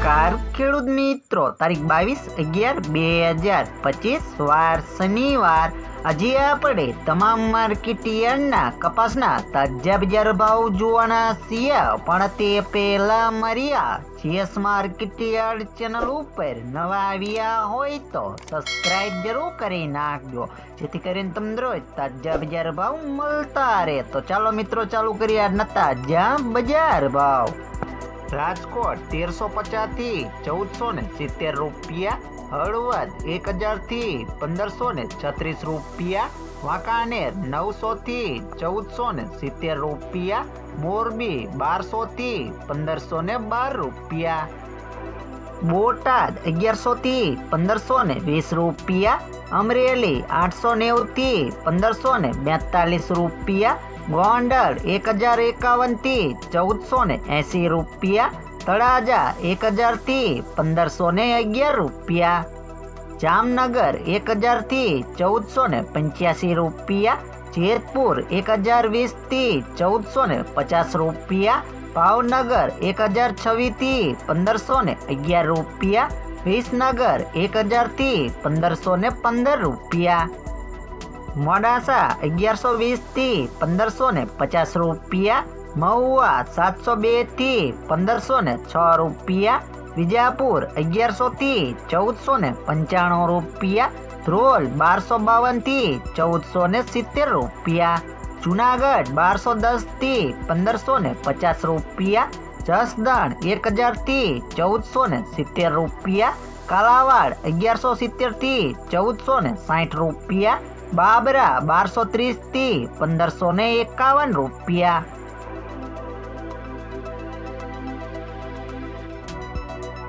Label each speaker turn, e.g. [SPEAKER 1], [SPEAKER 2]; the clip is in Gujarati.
[SPEAKER 1] નમસ્કાર, ખેડૂત મિત્રો. તારીખ બાવીસ અગિયાર બે હજાર પચીસ, વાર શનિવાર. આજે આપણે તમામ માર્કેટ યાર્ડના કપાસના તાજા બજાર ભાવ જોવાના છીએ. પણ તે પહેલા મર્યા, જીએસ માર્કેટ યાર્ડ ચેનલ ઉપર નવા આવ્યા હોય તો સબસ્ક્રાઇબ જરૂર કરી નાખજો. જેથી કરીને તમને રોજ તાજા બજાર ભાવ મળતા રહે. તો ચાલો મિત્રો, ચાલુ કરીએ આજના તાજા બજાર ભાવ. રાજકોટ તેરસો પચાસથી ચૌદસો ને સિત્તેર રૂપિયા, હળવદ એક હજારથી પંદરસો ને છત્રીસ રૂપિયા, વાંકાનેર નવસો થી ચૌદસો ને સિત્તેર રૂપિયા, મોરબી બારસો થી પંદરસો ને બાર રૂપિયા. બોટાદ અગિયારસો થી પંદરસો ને વીસ રૂપિયા, અમરેલી આઠસો નેવું થી પંદરસો ને બેતાલીસ રૂપિયા, ગોંડલ એક હજાર એકાવનથી ચૌદસો ને એસી રૂપિયા, તળાજા એક હજારથી પંદરસો ને અગિયાર રૂપિયા, જામનગર એક હજારથી ચૌદસો ને પંચ્યાસી રૂપિયા, જેતપુર એક હજાર વીસથી ચૌદસો ને પચાસ રૂપિયા ભાવનગર એક હજાર છવ્વીસથી પંદરસો ને અગિયાર રૂપિયા. વિસનગર એક હજારથી પંદરસો ને પંદર રૂપિયા. મોડાસા અગિયારસો વીસથી પંદરસો ને પચાસ રૂપિયા. મહુવા સાતસો બેથી પંદરસો ને છ રૂપિયા. વિજાપુર અગિયારસો થી ચૌદસો ને પંચાણું રૂપિયા. ધ્રોલ બારસો બાવનથી ચૌદસો ને સિત્તેર રૂપિયા. જુનાગઢ બારસો દસથી પંદરસો ને પચાસ રૂપિયા, જસદણ એક હજારથી ચૌદસો ને સિત્તેર રૂપિયા, કાલાવાડ અગિયારસો સિત્તેરથી ચૌદસો ને સાઠ રૂપિયા, બાબરા બારસો ત્રીસથી પંદરસો ને એકાવન રૂપિયા.